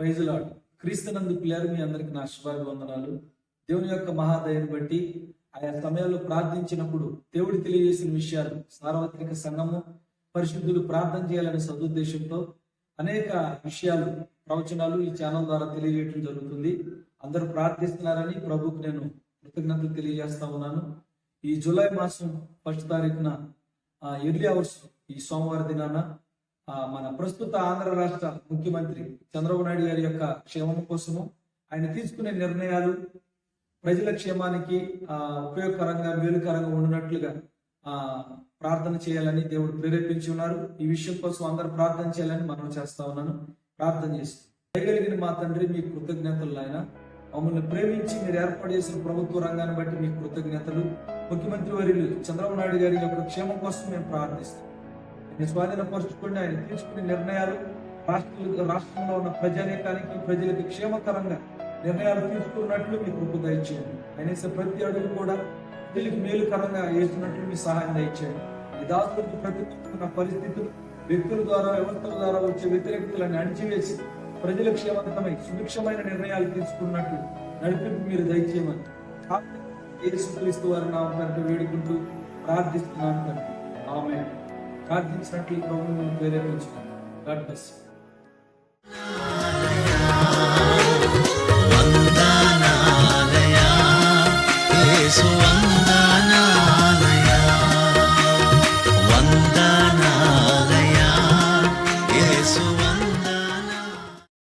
Praise lord క్రీస్తునందు పిల్లలు మీ అందరికి నా శుభాభివందనాలు దేవుని యొక్క మహాదయను బట్టి ఆయా సమయాల్లో ప్రార్థించినప్పుడు దేవుడు తెలియజేసిన విషయాలు సార్వత్రిక సంఘము పరిశుద్ధులు ప్రార్థన చేయాలనే సదుద్దేశంతో అనేక విషయాలు ప్రవచనాలు ఈ ఛానల్ ద్వారా తెలియజేయడం జరుగుతుంది. అందరూ ప్రార్థిస్తున్నారని ప్రభుకు నేను కృతజ్ఞతలు తెలియజేస్తా ఉన్నాను. ఈ జూలై మాసం ఫస్ట్ తారీఖున ఎర్లీ అవర్స్ ఈ సోమవారం దినాన మన ప్రస్తుత ఆంధ్ర రాష్ట్ర ముఖ్యమంత్రి చంద్రబాబు నాయుడు గారి యొక్క క్షేమం కోసము ఆయన తీసుకునే నిర్ణయాలు ప్రజల క్షేమానికి ఆ, ఉపయోగకరంగా మేలుకరంగా ఉండినట్లుగా ఆ, ప్రార్థన చేయాలని దేవుడు ప్రేరేపించి ఉన్నారు. ఈ విషయం కోసం అందరూ ప్రార్థన చేయాలని మనం చేస్తా ఉన్నాను. ప్రార్థన చేస్తాం చేయగలిగిన మా తండ్రి మీ కృతజ్ఞతలు ఆయన మమ్మల్ని ప్రేమించి మీరు ఏర్పాటు చేసిన ప్రభుత్వ రంగాన్ని బట్టి మీ కృతజ్ఞతలు. ముఖ్యమంత్రి వర్యులు చంద్రబాబు నాయుడు గారి యొక్క క్షేమం కోసం మేము ప్రార్థిస్తాం ఆయన స్వాధీనపరచుకుని ఆయన తీసుకునే నిర్ణయాలు రాష్ట్ర రాష్ట్రంలో ఉన్న ప్రజానీకానికి ప్రజలకు క్షేమకరంగా నిర్ణయాలు తీసుకున్నట్లు మీ కృప దయచేయండి. ఆయన ప్రతి అడుగు కూడా ప్రజలకు మేలుకరంగా వేస్తున్నట్లు మీ సహాయం దయచేయండి. ఈ దాసులకు ప్రతికూలమైన పరిస్థితులు వ్యక్తుల ద్వారా వ్యవస్థల ద్వారా వచ్చే వ్యతిరేకతలను అణిచివేసి ప్రజల క్షేమకరమై సుభిక్షమైన నిర్ణయాలు తీసుకున్నట్లు నడిపింపు మీరు దయచేయమని. ఏసుక్రీస్తు వారి నామం వేడుకుంటూ ప్రార్థిస్తున్నాను తండ్రి. प्रार्थनेसाठी पाहून वगैरे गाठ बस वंदनालया